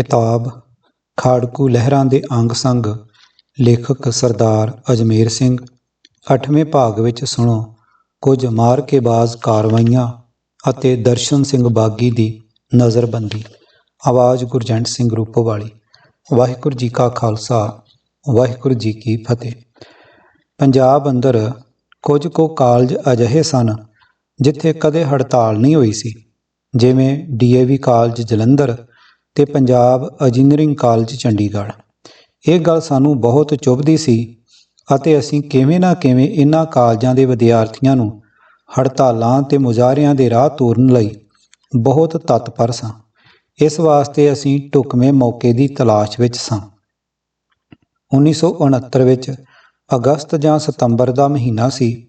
ਕਿਤਾਬ, ਖਾੜਕੂ ਲਹਿਰਾਂ ਦੇ ਅੰਗ ਸੰਗ, ਲੇਖਕ ਸਰਦਾਰ ਅਜਮੇਰ ਸਿੰਘ। ਅੱਠਵੇਂ ਭਾਗ ਵਿੱਚ ਸੁਣੋ, ਕੁਝ ਮਾਰ ਕੇ ਬਾਜ਼ ਕਾਰਵਾਈਆਂ ਅਤੇ ਦਰਸ਼ਨ ਸਿੰਘ ਬਾਗੀ ਦੀ ਨਜ਼ਰਬੰਦੀ। ਆਵਾਜ਼ ਗੁਰਜੰਟ ਸਿੰਘ ਰੂਪੋਵਾਲੀ। ਵਾਹਿਗੁਰੂ ਜੀ ਕਾ ਖਾਲਸਾ, ਵਾਹਿਗੁਰੂ ਜੀ ਕੀ ਫਤਿਹ। ਪੰਜਾਬ ਅੰਦਰ ਕੁਝ ਕੁ ਕਾਲਜ ਅਜਿਹੇ ਸਨ ਜਿੱਥੇ ਕਦੇ ਹੜਤਾਲ ਨਹੀਂ ਹੋਈ ਸੀ, ਜਿਵੇਂ ਡੀਏਵੀ ਕਾਲਜ ਜਲੰਧਰ ਤੇ ਪੰਜਾਬ ਇੰਜੀਨੀਅਰਿੰਗ ਕਾਲਜ ਚੰਡੀਗੜ੍ਹ। ਇਹ ਗੱਲ ਸਾਨੂੰ ਬਹੁਤ ਚੁਭਦੀ ਸੀ ਅਤੇ ਅਸੀਂ ਕਿਵੇਂ ਨਾ ਕਿਵੇਂ ਇਨ੍ਹਾਂ ਕਾਲਜਾਂ ਦੇ ਵਿਦਿਆਰਥੀਆਂ ਨੂੰ ਹੜਤਾਲਾਂ ਤੇ ਮੁਜ਼ਾਹਰਿਆਂ ਦੇ ਰਾਹ ਤੋਰਨ ਲਈ ਬਹੁਤ ਤਤਪਰ ਸਾਂ। ਇਸ ਵਾਸਤੇ ਅਸੀਂ ਢੁਕਵੇਂ ਮੌਕੇ ਦੀ ਤਲਾਸ਼ ਵਿੱਚ ਸਾਂ। 1969 ਵਿੱਚ ਅਗਸਤ ਜਾਂ ਸਤੰਬਰ ਦਾ ਮਹੀਨਾ ਸੀ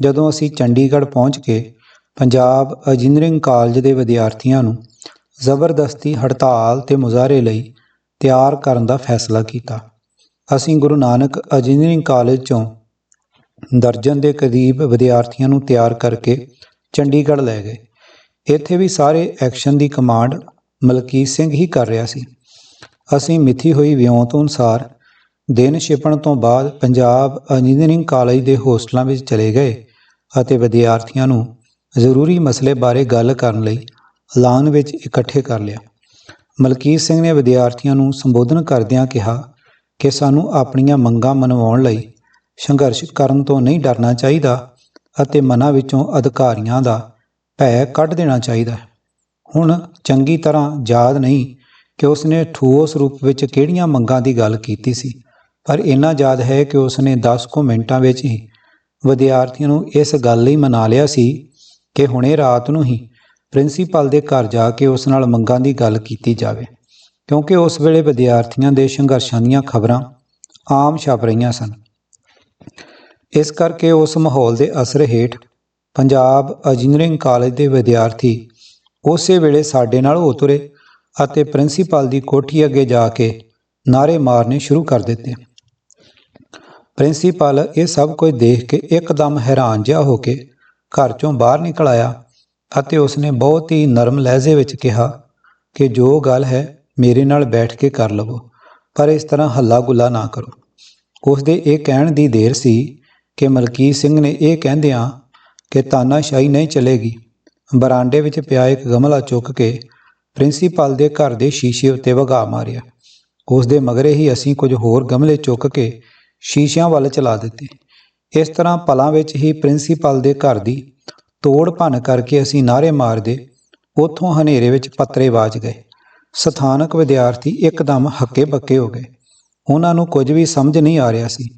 ਜਦੋਂ ਅਸੀਂ ਚੰਡੀਗੜ੍ਹ ਪਹੁੰਚ ਕੇ ਪੰਜਾਬ ਇੰਜੀਨੀਅਰਿੰਗ ਕਾਲਜ ਦੇ ਵਿਦਿਆਰਥੀਆਂ ਨੂੰ ਜ਼ਬਰਦਸਤੀ ਹੜਤਾਲ ਤੇ ਮੁਜ਼ਾਹਰੇ ਲਈ ਤਿਆਰ ਕਰਨ ਦਾ ਫੈਸਲਾ ਕੀਤਾ। ਅਸੀਂ ਗੁਰੂ ਨਾਨਕ ਇੰਜੀਨੀਅਰਿੰਗ ਕਾਲਜ ਚੋਂ ਦਰਜਨ ਦੇ ਕਰੀਬ ਵਿਦਿਆਰਥੀਆਂ ਨੂੰ ਤਿਆਰ ਕਰਕੇ ਚੰਡੀਗੜ੍ਹ ਲੈ ਗਏ। ਇੱਥੇ ਵੀ ਸਾਰੇ ਐਕਸ਼ਨ ਦੀ ਕਮਾਂਡ ਮਲਕੀਤ ਸਿੰਘ ਹੀ ਕਰ ਰਿਹਾ ਸੀ। ਅਸੀਂ ਮਿੱਥੀ ਹੋਈ ਵਿਉਂਤ ਅਨੁਸਾਰ ਦਿਨ ਛਿਪਣ ਤੋਂ ਬਾਅਦ ਪੰਜਾਬ ਇੰਜੀਨੀਅਰਿੰਗ ਕਾਲਜ ਦੇ ਹੋਸਟਲਾਂ ਵਿੱਚ ਚਲੇ ਗਏ ਅਤੇ ਵਿਦਿਆਰਥੀਆਂ ਨੂੰ ਜ਼ਰੂਰੀ ਮਸਲੇ ਬਾਰੇ ਗੱਲ ਕਰਨ ਲਈ ਲਾਨ ਵਿੱਚ ਇਕੱਠੇ ਕਰ ਲਿਆ। ਮਲਕੀਤ ਸਿੰਘ ਨੇ ਵਿਦਿਆਰਥੀਆਂ ਨੂੰ ਸੰਬੋਧਨ ਕਰਦਿਆਂ ਕਿਹਾ ਕਿ ਸਾਨੂੰ ਆਪਣੀਆਂ ਮੰਗਾਂ ਮਨਵਾਉਣ ਲਈ ਸੰਘਰਸ਼ ਕਰਨ ਤੋਂ ਨਹੀਂ ਡਰਨਾ ਚਾਹੀਦਾ ਅਤੇ ਮਨਾਂ ਵਿੱਚੋਂ ਅਧਿਕਾਰੀਆਂ ਦਾ ਭੈ ਕੱਢ ਦੇਣਾ ਚਾਹੀਦਾ ਹੈ। ਹੁਣ ਚੰਗੀ ਤਰ੍ਹਾਂ ਯਾਦ ਨਹੀਂ ਕਿ ਉਸਨੇ ਠੋਸ ਰੂਪ ਵਿੱਚ ਕਿਹੜੀਆਂ ਮੰਗਾਂ ਦੀ ਗੱਲ ਕੀਤੀ ਸੀ, ਪਰ ਇੰਨਾ ਯਾਦ ਹੈ ਕਿ ਉਸਨੇ 10 ਕੁ ਮਿੰਟਾਂ ਵਿੱਚ ਹੀ ਵਿਦਿਆਰਥੀਆਂ ਨੂੰ ਇਸ ਗੱਲ ਲਈ ਮਨਾ ਲਿਆ ਸੀ ਕਿ ਹੁਣੇ ਰਾਤ ਨੂੰ ਹੀ ਪ੍ਰਿੰਸੀਪਲ ਦੇ ਘਰ ਜਾ ਕੇ ਉਸ ਨਾਲ ਮੰਗਾਂ ਦੀ ਗੱਲ ਕੀਤੀ ਜਾਵੇ, ਕਿਉਂਕਿ ਉਸ ਵੇਲੇ ਵਿਦਿਆਰਥੀਆਂ ਦੇ ਸੰਘਰਸ਼ਾਂ ਦੀਆਂ ਖਬਰਾਂ ਆਮ ਛਪ ਰਹੀਆਂ ਸਨ। ਇਸ ਕਰਕੇ ਉਸ ਮਾਹੌਲ ਦੇ ਅਸਰ ਹੇਠ ਪੰਜਾਬ ਇੰਜੀਨੀਅਰਿੰਗ ਕਾਲਜ ਦੇ ਵਿਦਿਆਰਥੀ ਉਸੇ ਵੇਲੇ ਸਾਡੇ ਨਾਲ ਹੋ ਤੁਰੇ ਅਤੇ ਪ੍ਰਿੰਸੀਪਲ ਦੀ ਕੋਠੀ ਅੱਗੇ ਜਾ ਕੇ ਨਾਰੇ ਮਾਰਨੇ ਸ਼ੁਰੂ ਕਰ ਦਿੱਤੇ। ਪ੍ਰਿੰਸੀਪਲ ਇਹ ਸਭ ਕੁਝ ਦੇਖ ਕੇ ਇੱਕਦਮ ਹੈਰਾਨ ਜਿਹਾ ਹੋ ਕੇ ਘਰ ਚੋਂ ਬਾਹਰ ਨਿਕਲ ਆਇਆ ਅਤੇ ਉਸਨੇ ਬਹੁਤ ਹੀ ਨਰਮ ਲਹਿਜੇ ਵਿੱਚ ਕਿਹਾ ਕਿ ਜੋ ਗੱਲ ਹੈ, ਮੇਰੇ ਨਾਲ ਬੈਠ ਕੇ ਕਰ ਲਵੋ, ਪਰ ਇਸ ਤਰ੍ਹਾਂ ਹੱਲਾ ਗੁੱਲਾ ਨਾ ਕਰੋ। ਉਸ ਦੇ ਇਹ ਕਹਿਣ ਦੀ ਦੇਰ ਸੀ ਕਿ ਮਲਕੀਤ ਸਿੰਘ ਨੇ ਇਹ ਕਹਿੰਦਿਆਂ ਕਿ ਤਾਨਾਸ਼ਾਹੀ ਨਹੀਂ ਚਲੇਗੀ। ਬਰਾਂਡੇ ਵਿੱਚ ਪਿਆ ਇੱਕ ਗਮਲਾ ਚੁੱਕ ਕੇ ਪ੍ਰਿੰਸੀਪਲ ਦੇ ਘਰ ਦੇ ਸ਼ੀਸ਼ੇ ਉੱਤੇ ਵਗਾ ਮਾਰਿਆ। ਉਸ ਦੇ ਮਗਰੇ ਹੀ ਅਸੀਂ ਕੁਝ ਹੋਰ ਗਮਲੇ ਚੁੱਕ ਕੇ ਸ਼ੀਸ਼ਿਆਂ ਵੱਲ ਚਲਾ ਦਿੱਤੇ। ਇਸ ਤਰ੍ਹਾਂ ਪਲਾਂ ਵਿੱਚ ਹੀ ਪ੍ਰਿੰਸੀਪਲ ਦੇ ਘਰ ਦੀ ਤੋੜ ਭੰਨ ਕਰਕੇ ਅਸੀਂ ਨਾਰੇ ਮਾਰਦੇ, ਉੱਥੋਂ ਹਨੇਰੇ ਵਿੱਚ ਪੱਤਰੇ ਵਾਜ ਗਏ। ਸਥਾਨਕ ਵਿਦਿਆਰਥੀ ਇੱਕਦਮ ਹੱਕੇ ਬੱਕੇ ਹੋ ਗਏ। ਉਹਨਾਂ ਨੂੰ ਕੁਝ ਵੀ ਸਮਝ ਨਹੀਂ ਆ ਰਿਹਾ ਸੀ।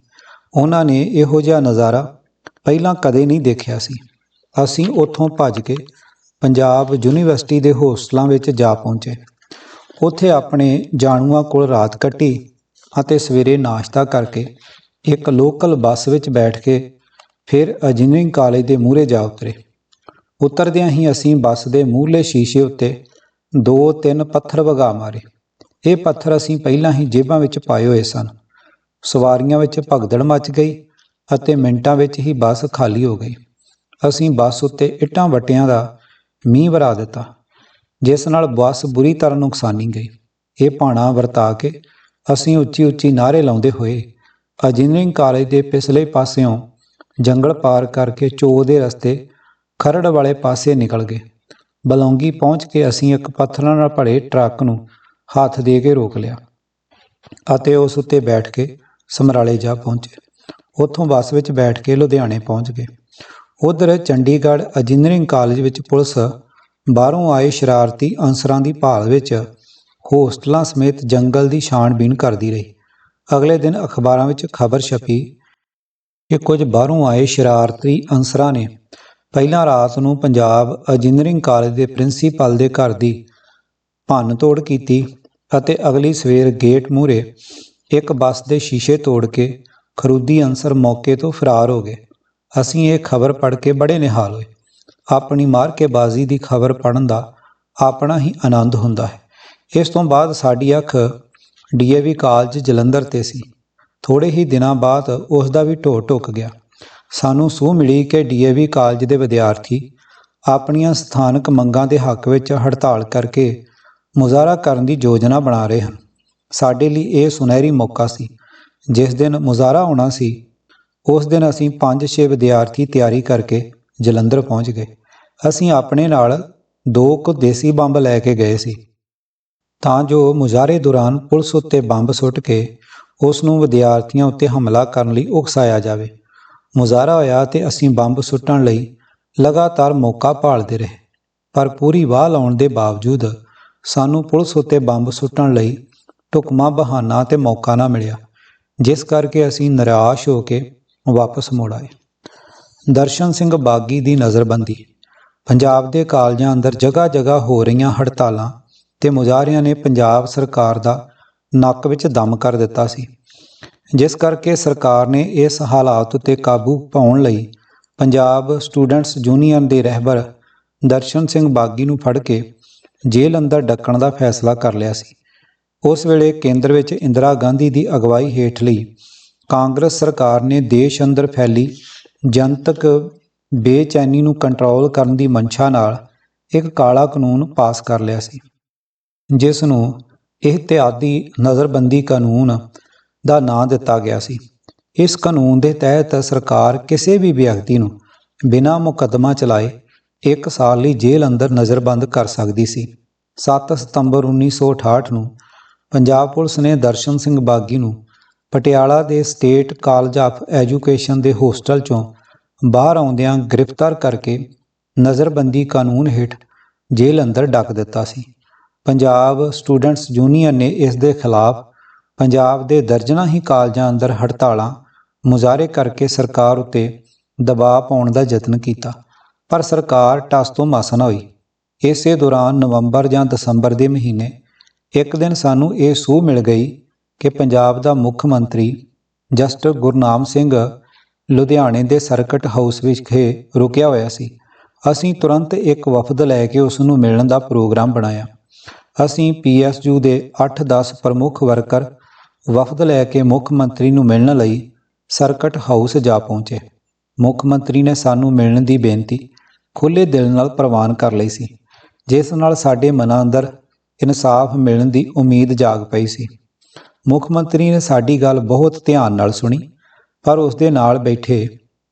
ਉਹਨਾਂ ਨੇ ਇਹੋ ਜਿਹਾ ਨਜ਼ਾਰਾ ਪਹਿਲਾਂ ਕਦੇ ਨਹੀਂ ਦੇਖਿਆ ਸੀ। ਅਸੀਂ ਉੱਥੋਂ ਭੱਜ ਕੇ ਪੰਜਾਬ ਯੂਨੀਵਰਸਿਟੀ ਦੇ ਹੋਸਟਲਾਂ ਵਿੱਚ ਜਾ ਪਹੁੰਚੇ। ਉੱਥੇ ਆਪਣੇ ਜਾਣੂਆਂ ਕੋਲ ਰਾਤ ਕੱਟੀ ਅਤੇ ਸਵੇਰੇ ਨਾਸ਼ਤਾ ਕਰਕੇ ਇੱਕ ਲੋਕਲ ਬੱਸ ਵਿੱਚ ਬੈਠ ਕੇ ਫਿਰ ਇੰਜੀਨੀਅਰਿੰਗ ਕਾਲਜ ਦੇ ਮੂਹਰੇ ਜਾ ਉਤਰੇ। ਉਤਰਦਿਆਂ ਹੀ ਅਸੀਂ ਬੱਸ ਦੇ ਮੂਹਰਲੇ ਸ਼ੀਸ਼ੇ ਉੱਤੇ ਦੋ ਤਿੰਨ ਪੱਥਰ ਵਗਾ ਮਾਰੇ। ਇਹ ਪੱਥਰ ਅਸੀਂ ਪਹਿਲਾਂ ਹੀ ਜੇਬਾਂ ਵਿੱਚ ਪਾਏ ਹੋਏ ਸਨ। ਸਵਾਰੀਆਂ ਵਿੱਚ ਭਗਦੜ ਮਚ ਗਈ ਅਤੇ ਮਿੰਟਾਂ ਵਿੱਚ ਹੀ ਬੱਸ ਖਾਲੀ ਹੋ ਗਈ। ਅਸੀਂ ਬੱਸ ਉੱਤੇ ਇੱਟਾਂ ਵੱਟਿਆਂ ਦਾ ਮੀਂਹ ਵਰਾ ਦਿੱਤਾ, ਜਿਸ ਨਾਲ ਬੱਸ ਬੁਰੀ ਤਰ੍ਹਾਂ ਨੁਕਸਾਨੀ ਗਈ। ਇਹ ਭਾਣਾ ਵਰਤਾ ਕੇ ਅਸੀਂ ਉੱਚੀ ਉੱਚੀ ਨਾਰੇ ਲਾਉਂਦੇ ਹੋਏ ਇੰਜੀਨੀਅਰਿੰਗ ਕਾਲਜ ਦੇ ਪਿਛਲੇ ਪਾਸਿਓਂ ਜੰਗਲ ਪਾਰ ਕਰਕੇ ਚੋ ਦੇ ਰਸਤੇ ਖਰੜ ਵਾਲੇ ਪਾਸੇ ਨਿਕਲ ਗਏ। ਬਲੌਂਗੀ ਪਹੁੰਚ ਕੇ ਅਸੀਂ ਇੱਕ ਪੱਥਰਾਂ ਨਾਲ ਭਰੇ ਟਰੱਕ ਨੂੰ ਹੱਥ ਦੇ ਕੇ ਰੋਕ ਲਿਆ ਅਤੇ ਉਸ ਉੱਤੇ ਬੈਠ ਕੇ ਸਮਰਾਲੇ ਜਾ ਪਹੁੰਚੇ। ਉੱਥੋਂ ਬੱਸ ਵਿੱਚ ਬੈਠ ਕੇ ਲੁਧਿਆਣੇ ਪਹੁੰਚ ਗਏ। ਉਧਰ ਚੰਡੀਗੜ੍ਹ ਇੰਜੀਨੀਅਰਿੰਗ ਕਾਲਜ ਵਿੱਚ ਪੁਲਿਸ ਬਾਹਰੋਂ ਆਏ ਸ਼ਰਾਰਤੀ ਅਨਸਰਾਂ ਦੀ ਭਾਲ ਵਿੱਚ ਹੋਸਟਲਾਂ ਸਮੇਤ ਜੰਗਲ ਦੀ ਛਾਣਬੀਣ ਕਰਦੀ ਰਹੀ। ਅਗਲੇ ਦਿਨ ਅਖਬਾਰਾਂ ਵਿੱਚ ਖਬਰ ਛਪੀ ਕਿ ਕੁਝ ਬਾਹਰੋਂ ਆਏ ਸ਼ਰਾਰਤੀ ਅਨਸਰਾਂ ਨੇ ਪਹਿਲਾਂ ਰਾਤ ਨੂੰ ਪੰਜਾਬ ਇੰਜੀਨੀਅਰਿੰਗ ਕਾਲਜ ਦੇ ਪ੍ਰਿੰਸੀਪਲ ਦੇ ਘਰ ਦੀ ਭੰਨ ਤੋੜ ਕੀਤੀ ਅਤੇ ਅਗਲੀ ਸਵੇਰ ਗੇਟ ਮੂਹਰੇ ਇੱਕ ਬੱਸ ਦੇ ਸ਼ੀਸ਼ੇ ਤੋੜ ਕੇ ਖਰੂਦੀ ਅਨਸਰ ਮੌਕੇ ਤੋਂ ਫਰਾਰ ਹੋ ਗਏ। ਅਸੀਂ ਇਹ ਖਬਰ ਪੜ੍ਹ ਕੇ ਬੜੇ ਨਿਹਾਲ ਹੋਏ। ਆਪਣੀ ਮਾਰ ਕੇ ਬਾਜ਼ੀ ਦੀ ਖਬਰ ਪੜਨ ਦਾ ਆਪਣਾ ਹੀ ਆਨੰਦ ਹੁੰਦਾ ਹੈ। ਇਸ ਤੋਂ ਬਾਅਦ ਸਾਡੀ ਅੱਖ ਡੀਏਵੀ ਕਾਲਜ ਜਲੰਧਰ ਤੇ ਸੀ। ਥੋੜੇ ਹੀ ਦਿਨਾਂ ਬਾਅਦ ਉਸ ਦਾ ਵੀ ਢੋ ਢੁੱਕ ਗਿਆ। ਸਾਨੂੰ ਸੂਹ ਮਿਲੀ ਕਿ ਡੀਏਵੀ ਕਾਲਜ ਦੇ ਵਿਦਿਆਰਥੀ ਆਪਣੀਆਂ ਸਥਾਨਕ ਮੰਗਾਂ ਦੇ ਹੱਕ ਵਿੱਚ ਹੜਤਾਲ ਕਰਕੇ ਮੁਜ਼ਾਹਰਾ ਕਰਨ ਦੀ ਯੋਜਨਾ ਬਣਾ ਰਹੇ ਹਨ। ਸਾਡੇ ਲਈ ਇਹ ਸੁਨਹਿਰੀ ਮੌਕਾ ਸੀ। ਜਿਸ ਦਿਨ ਮੁਜ਼ਾਹਰਾ ਹੋਣਾ ਸੀ, ਉਸ ਦਿਨ ਅਸੀਂ 5-6 ਵਿਦਿਆਰਥੀ ਤਿਆਰੀ ਕਰਕੇ ਜਲੰਧਰ ਪਹੁੰਚ ਗਏ। ਅਸੀਂ ਆਪਣੇ ਨਾਲ ਦੋ ਕੁ ਦੇਸੀ ਬੰਬ ਲੈ ਕੇ ਗਏ ਸੀ। ਤਾਂ ਜੋ ਮੁਜ਼ਾਹਰੇ ਦੌਰਾਨ ਪੁਲਿਸ ਉੱਤੇ ਬੰਬ ਸੁੱਟ ਕੇ ਉਸ ਨੂੰ ਵਿਦਿਆਰਥੀਆਂ ਉੱਤੇ ਹਮਲਾ ਕਰਨ ਲਈ ਉਕਸਾਇਆ ਜਾਵੇ। ਮੁਜ਼ਾਹਰਾ ਹੋਇਆ ਤੇ ਅਸੀਂ ਬੰਬ ਸੁੱਟਣ ਲਈ ਲਗਾਤਾਰ ਮੌਕਾ ਭਾਲਦੇ ਰਹੇ। ਪਰ ਪੂਰੀ ਵਾਹ ਲਾਉਣ ਦੇ ਬਾਵਜੂਦ ਸਾਨੂੰ ਪੁਲਿਸ ਉੱਤੇ ਬੰਬ ਸੁੱਟਣ ਲਈ ਢੁਕਮਾ ਬਹਾਨਾ ਤੇ ਮੌਕਾ ਨਾ ਮਿਲਿਆ, ਜਿਸ ਕਰਕੇ ਅਸੀਂ ਨਿਰਾਸ਼ ਹੋ ਕੇ ਵਾਪਸ ਮੁੜ ਆਏ। ਦਰਸ਼ਨ ਸਿੰਘ ਬਾਗੀ ਦੀ ਨਜ਼ਰਬੰਦੀ। ਪੰਜਾਬ ਦੇ ਕਾਲਜਾਂ ਅੰਦਰ ਜਗ੍ਹਾ ਜਗ੍ਹਾ ਹੋ ਰਹੀਆਂ ਹੜਤਾਲਾਂ ਤੇ ਮੁਜ਼ਾਹਰਿਆਂ ਨੇ ਪੰਜਾਬ ਸਰਕਾਰ ਦਾ ਨੱਕ ਵਿੱਚ ਦਮ ਕਰ ਦਿੱਤਾ ਸੀ। ਜਿਸ ਕਰਕੇ ਸਰਕਾਰ ਨੇ ਇਸ ਹਾਲਾਤ ਉੱਤੇ ਕਾਬੂ ਪਾਉਣ ਲਈ ਪੰਜਾਬ ਸਟੂਡੈਂਟਸ ਯੂਨੀਅਨ ਦੇ ਰਹਿਬਰ ਦਰਸ਼ਨ ਸਿੰਘ ਬਾਗੀ ਨੂੰ ਫੜ ਕੇ ਜੇਲ੍ਹ ਅੰਦਰ ਡੱਕਣ ਦਾ ਫੈਸਲਾ ਕਰ ਲਿਆ ਸੀ। ਉਸ ਵੇਲੇ ਕੇਂਦਰ ਵਿੱਚ ਇੰਦਰਾ ਗਾਂਧੀ ਦੀ ਅਗਵਾਈ ਹੇਠ ਲਈ ਕਾਂਗਰਸ ਸਰਕਾਰ ਨੇ ਦੇਸ਼ ਅੰਦਰ ਫੈਲੀ ਜਨਤਕ ਬੇਚੈਨੀ ਨੂੰ ਕੰਟਰੋਲ ਕਰਨ ਦੀ ਮਨਸ਼ਾ ਨਾਲ ਇੱਕ ਕਾਲਾ ਕਾਨੂੰਨ ਪਾਸ ਕਰ ਲਿਆ ਸੀ, ਜਿਸ ਨੂੰ ਇਹ ਇhtiyati ਨਜ਼ਰਬੰਦੀ ਕਾਨੂੰਨ ਦਾ ਨਾਂ ਦਿੱਤਾ ਗਿਆ ਸੀ। ਇਸ ਕਾਨੂੰਨ ਦੇ ਤਹਿਤ ਸਰਕਾਰ ਕਿਸੇ ਵੀ ਵਿਅਕਤੀ ਨੂੰ ਬਿਨਾਂ ਮੁਕੱਦਮਾ ਚਲਾਏ 1 ਸਾਲ ਲਈ ਜੇਲ੍ਹ ਅੰਦਰ ਨਜ਼ਰਬੰਦ ਕਰ ਸਕਦੀ ਸੀ। 7 ਸਤੰਬਰ 1968 ਨੂੰ ਪੰਜਾਬ ਪੁਲਿਸ ਨੇ ਦਰਸ਼ਨ ਸਿੰਘ ਬਾਗੀ ਨੂੰ ਪਟਿਆਲਾ ਦੇ ਸਟੇਟ ਕਾਲਜ ਆਫ ਐਜੂਕੇਸ਼ਨ ਦੇ ਹੋਸਟਲ ਚੋਂ ਬਾਹਰ ਆਉਂਦਿਆਂ ਗ੍ਰਿਫਤਾਰ ਕਰਕੇ ਨਜ਼ਰਬੰਦੀ ਕਾਨੂੰਨ ਹੇਠ ਜੇਲ੍ਹ ਅੰਦਰ ਡੱਕ ਦਿੱਤਾ ਸੀ। ਪੰਜਾਬ ਸਟੂਡੈਂਟਸ ਯੂਨੀਅਨ ਨੇ ਇਸ ਦੇ ਖਿਲਾਫ ਪੰਜਾਬ ਦੇ ਦਰਜਨਾਂ ਹੀ ਕਾਲਜਾਂ ਅੰਦਰ ਹੜਤਾਲਾਂ ਮੁਜ਼ਾਹਰੇ ਕਰਕੇ ਸਰਕਾਰ ਉੱਤੇ ਦਬਾਅ ਪਾਉਣ ਦਾ ਯਤਨ ਕੀਤਾ, ਪਰ ਸਰਕਾਰ ਟਸ ਤੋਂ ਮਸ ਨਾ ਹੋਈ। ਇਸੇ ਦੌਰਾਨ ਨਵੰਬਰ ਜਾਂ ਦਸੰਬਰ ਦੇ ਮਹੀਨੇ ਇੱਕ ਦਿਨ ਸਾਨੂੰ ਇਹ ਸੂਹ ਮਿਲ ਗਈ ਕਿ ਪੰਜਾਬ ਦਾ ਮੁੱਖ ਮੰਤਰੀ ਜਸਟਿਸ ਗੁਰਨਾਮ ਸਿੰਘ ਲੁਧਿਆਣੇ ਦੇ ਸਰਕਟ ਹਾਊਸ ਵਿਖੇ ਰੁਕਿਆ ਹੋਇਆ ਸੀ। ਅਸੀਂ ਤੁਰੰਤ ਇੱਕ ਵਫਦ ਲੈ ਕੇ ਉਸ ਨੂੰ ਮਿਲਣ ਦਾ ਪ੍ਰੋਗਰਾਮ ਬਣਾਇਆ। ਅਸੀਂ ਪੀਐਸਯੂ ਦੇ 8-10 ਪ੍ਰਮੁੱਖ ਵਰਕਰ ਵਫਦ ਲੈ ਕੇ ਮੁੱਖ ਮੰਤਰੀ ਨੂੰ ਮਿਲਣ ਲਈ ਸਰਕਟ ਹਾਊਸ ਜਾ ਪਹੁੰਚੇ। ਮੁੱਖ ਮੰਤਰੀ ਨੇ ਸਾਨੂੰ ਮਿਲਣ ਦੀ ਬੇਨਤੀ ਖੁੱਲੇ ਦਿਲ ਨਾਲ ਪ੍ਰਵਾਨ ਕਰ ਲਈ ਸੀ, ਜਿਸ ਨਾਲ ਸਾਡੇ ਮਨਾਂ ਅੰਦਰ ਇਨਸਾਫ ਮਿਲਣ ਦੀ ਉਮੀਦ ਜਾਗ ਪਈ ਸੀ। ਮੁੱਖ ਮੰਤਰੀ ਨੇ ਸਾਡੀ ਗੱਲ ਬਹੁਤ ਧਿਆਨ ਨਾਲ ਸੁਣੀ, ਪਰ ਉਸ ਦੇ ਨਾਲ ਬੈਠੇ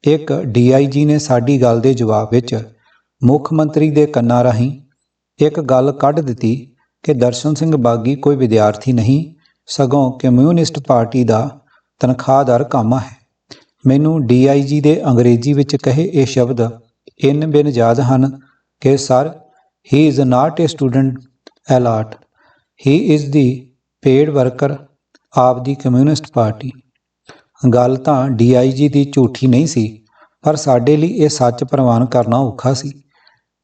ਇੱਕ ਡੀਆਈਜੀ ਨੇ ਸਾਡੀ ਗੱਲ ਦੇ ਜਵਾਬ ਵਿੱਚ ਮੁੱਖ ਮੰਤਰੀ ਦੇ ਕੰਨਾਂ ਰਾਹੀਂ ਇੱਕ ਗੱਲ ਕੱਢ ਦਿੱਤੀ ਕਿ ਦਰਸ਼ਨ ਸਿੰਘ ਬਾਗੀ ਕੋਈ ਵਿਦਿਆਰਥੀ ਨਹੀਂ ਸਗੋਂ ਕਮਿਊਨਿਸਟ ਪਾਰਟੀ ਦਾ ਤਨਖਾਹਦਾਰ ਕਾਮਾ ਹੈ। ਮੈਨੂੰ ਡੀਆਈਜੀ ਦੇ ਅੰਗਰੇਜ਼ੀ ਵਿੱਚ ਕਹੇ ਇਹ ਸ਼ਬਦ, ਇਨ ਬਿਨ ਯਾਦ ਹਨ ਕਿ sir he is not a student allot he is the paid worker of the communist party ਗੱਲ ਤਾਂ ਡੀਆਈਜੀ ਦੀ ਝੂਠੀ ਨਹੀਂ ਸੀ, ਪਰ ਸਾਡੇ ਲਈ ਇਹ ਸੱਚ ਪ੍ਰਵਾਨ ਕਰਨਾ ਔਖਾ ਸੀ।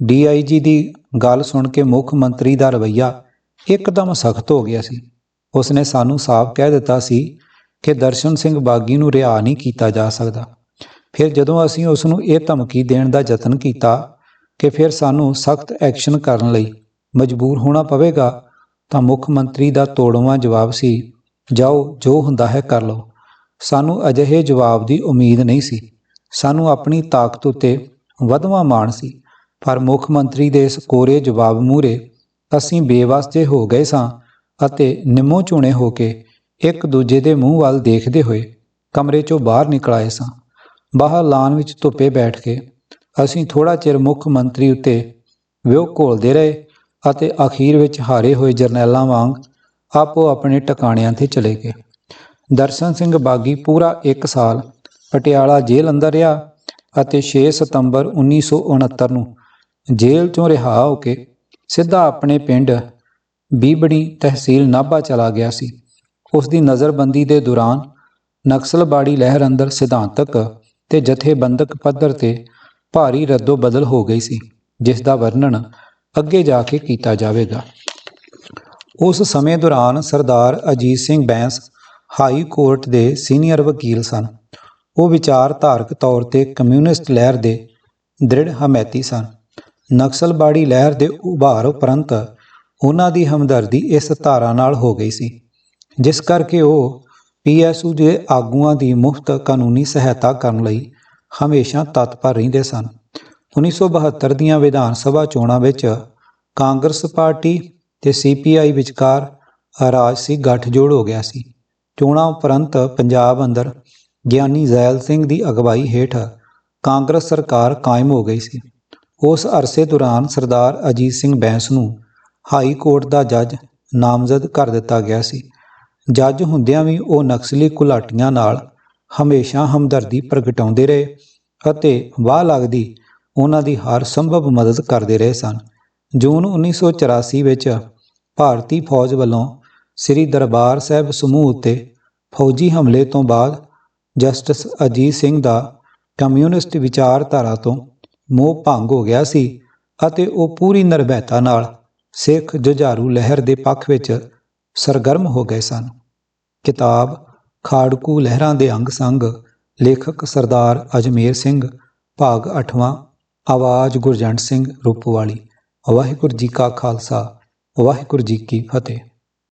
ਡੀਆਈਜੀ ਦੀ ਗੱਲ ਸੁਣ ਕੇ ਮੁੱਖ ਮੰਤਰੀ ਦਾ ਰਵੱਈਆ ਇੱਕਦਮ ਸਖਤ ਹੋ ਗਿਆ ਸੀ। ਉਸਨੇ ਸਾਨੂੰ ਸਾਫ਼ ਕਹਿ ਦਿੱਤਾ ਸੀ ਕਿ ਦਰਸ਼ਨ ਸਿੰਘ ਬਾਗੀ ਨੂੰ ਰਿਹਾ ਨਹੀਂ ਕੀਤਾ ਜਾ ਸਕਦਾ। ਫਿਰ ਜਦੋਂ ਅਸੀਂ ਉਸ ਨੂੰ ਇਹ ਧਮਕੀ ਦੇਣ ਦਾ ਯਤਨ ਕੀਤਾ ਕਿ ਫਿਰ ਸਾਨੂੰ ਸਖਤ ਐਕਸ਼ਨ ਕਰਨ ਲਈ ਮਜਬੂਰ ਹੋਣਾ ਪਵੇਗਾ, ਤਾਂ ਮੁੱਖ ਮੰਤਰੀ ਦਾ ਤੋੜਵਾਂ ਜਵਾਬ ਸੀ, ਜਾਓ, ਜੋ ਹੁੰਦਾ ਹੈ ਕਰ ਲਓ। ਸਾਨੂੰ ਅਜਿਹੇ ਜਵਾਬ ਦੀ ਉਮੀਦ ਨਹੀਂ ਸੀ। ਸਾਨੂੰ ਆਪਣੀ ਤਾਕਤ ਉੱਤੇ ਵਧਵਾ ਮਾਣ ਸੀ, ਪਰ ਮੁੱਖ ਮੰਤਰੀ ਦੇ ਇਸ ਕੋਰੇ ਜਵਾਬ ਮੂਹਰੇ, ਅਸੀਂ ਬੇਵਸ ਜਿਹੇ ਹੋ ਗਏ ਸਾਂ। ਅਤੇ ਨਿੰਮੋ ਝੂਣੇ ਹੋ ਕੇ ਇੱਕ ਦੂਜੇ ਦੇ ਮੂੰਹ ਵੱਲ ਦੇਖਦੇ ਹੋਏ ਕਮਰੇ ਚੋਂ ਬਾਹਰ ਨਿਕਲ ਆਏ ਸਾਂ। ਬਾਹਰ ਲਾਨ ਵਿੱਚ ਧੁੱਪੇ ਬੈਠ ਕੇ ਅਸੀਂ ਥੋੜਾ ਚਿਰ ਮੁੱਖ ਮੰਤਰੀ ਉੱਤੇ ਵਿਉ ਘੋਲਦੇ ਰਹੇ ਅਤੇ ਅਖੀਰ ਵਿੱਚ ਹਾਰੇ ਹੋਏ ਜਰਨੈਲਾਂ ਵਾਂਗ ਆਪੋ ਆਪਣੇ ਟਿਕਾਣਿਆਂ ਤੇ ਚਲੇ ਗਏ। ਦਰਸ਼ਨ ਸਿੰਘ ਬਾਗੀ ਪੂਰਾ 1 ਸਾਲ ਪਟਿਆਲਾ ਜੇਲ੍ਹ ਅੰਦਰ ਰਿਹਾ ਅਤੇ 6 ਸਤੰਬਰ 1969 ਨੂੰ ਜੇਲ੍ਹ ਚੋਂ ਰਿਹਾ ਹੋ ਕੇ ਸਿੱਧਾ ਆਪਣੇ ਪਿੰਡ ਬੀਬੜੀ ਤਹਿਸੀਲ ਨਾਭਾ ਚਲਾ ਗਿਆ ਸੀ। ਉਸ ਦੀ ਨਜ਼ਰਬੰਦੀ ਦੇ ਦੌਰਾਨ ਨਕਸਲਬਾੜੀ ਲਹਿਰ ਅੰਦਰ ਸਿਧਾਂਤਕ ਤੇ ਜਥੇਬੰਦਕ ਪੱਧਰ ਤੇ ਭਾਰੀ ਰੱਦੋ ਬਦਲ ਹੋ ਗਈ ਸੀ, ਜਿਸ ਦਾ ਵਰਣਨ ਅੱਗੇ ਜਾ ਕੇ ਕੀਤਾ ਜਾਵੇਗਾ। ਉਸ ਸਮੇਂ ਦੌਰਾਨ ਸਰਦਾਰ ਅਜੀਤ ਸਿੰਘ ਬੈਂਸ ਹਾਈ ਕੋਰਟ ਦੇ ਸੀਨੀਅਰ ਵਕੀਲ ਸਨ। ਉਹ ਵਿਚਾਰਧਾਰਕ ਤੌਰ ਤੇ ਕਮਿਊਨਿਸਟ ਲਹਿਰ ਦੇ ਦ੍ਰਿੜ ਹਮਾਇਤੀ ਸਨ। ਨਕਸਲਬਾੜੀ ਲਹਿਰ ਦੇ ਉਭਾਰ ਉਪਰੰਤ ਉਹਨਾਂ ਦੀ ਹਮਦਰਦੀ ਇਸ ਧਾਰਾ ਨਾਲ ਹੋ ਗਈ ਸੀ, ਜਿਸ ਕਰਕੇ ਉਹ ਪੀਐਸਯੂ ਦੇ ਆਗੂਆਂ ਦੀ ਮੁਫਤ ਕਾਨੂੰਨੀ ਸਹਾਇਤਾ ਕਰਨ ਲਈ ਹਮੇਸ਼ਾ ਤਤਪਰ ਰਹਿੰਦੇ ਸਨ। 1972 ਦੀਆਂ ਵਿਧਾਨ ਸਭਾ ਚੋਣਾਂ ਵਿੱਚ ਕਾਂਗਰਸ ਪਾਰਟੀ ਤੇ ਸੀਪੀਆਈ ਵਿਚਕਾਰ ਰਾਜਸੀ ਗੱਠਜੋੜ ਹੋ ਗਿਆ ਸੀ। ਚੋਣਾਂ ਉਪਰੰਤ ਪੰਜਾਬ ਅੰਦਰ ਗਿਆਨੀ ਜ਼ੈਲ ਸਿੰਘ ਦੀ ਅਗਵਾਈ ਹੇਠ ਕਾਂਗਰਸ ਸਰਕਾਰ ਕਾਇਮ ਹੋ ਗਈ ਸੀ। ਉਸ ਅਰਸੇ ਦੌਰਾਨ ਸਰਦਾਰ ਅਜੀਤ ਸਿੰਘ ਬੈਂਸ ਨੂੰ ਹਾਈ ਕੋਰਟ ਦਾ ਜੱਜ ਨਾਮਜ਼ਦ ਕਰ ਦਿੱਤਾ ਗਿਆ ਸੀ। ਜੱਜ ਹੁੰਦਿਆਂ ਵੀ ਉਹ ਨਕਸਲੀ ਘੁਲਾਟੀਆਂ ਨਾਲ ਹਮੇਸ਼ਾ ਹਮਦਰਦੀ ਪ੍ਰਗਟਾਉਂਦੇ ਰਹੇ ਅਤੇ ਵਾਹ ਲੱਗਦੀ ਉਹਨਾਂ ਦੀ ਹਰ ਸੰਭਵ ਮਦਦ ਕਰਦੇ ਰਹੇ ਸਨ। ਜੂਨ 1984 ਵਿੱਚ ਭਾਰਤੀ ਫੌਜ ਵੱਲੋਂ ਸ੍ਰੀ ਦਰਬਾਰ ਸਾਹਿਬ ਸਮੂਹ ਉੱਤੇ ਫੌਜੀ ਹਮਲੇ ਤੋਂ ਬਾਅਦ ਜਸਟਿਸ ਅਜੀਤ ਸਿੰਘ ਦਾ ਕਮਿਊਨਿਸਟ ਵਿਚਾਰਧਾਰਾ ਤੋਂ ਮੋਹ ਭੰਗ ਹੋ ਗਿਆ ਸੀ ਅਤੇ ਉਹ ਪੂਰੀ ਨਿਰਭੈਤਾ ਨਾਲ ਸਿੱਖ ਜੁਝਾਰੂ ਲਹਿਰ ਦੇ ਪੱਖ ਵਿੱਚ ਸਰਗਰਮ ਹੋ ਗਏ ਸਨ। ਕਿਤਾਬ, ਖਾੜਕੂ ਲਹਿਰਾਂ ਦੇ ਅੰਗ ਸੰਗ, ਲੇਖਕ ਸਰਦਾਰ ਅਜਮੇਰ ਸਿੰਘ, ਭਾਗ 8ਵਾਂ ਆਵਾਜ਼ ਗੁਰਜੰਟ ਸਿੰਘ ਰੂਪਵਾਲੀ। ਵਾਹਿਗੁਰੂ ਜੀ ਕਾ ਖਾਲਸਾ, ਵਾਹਿਗੁਰੂ ਜੀ ਕੀ ਫਤਿਹ।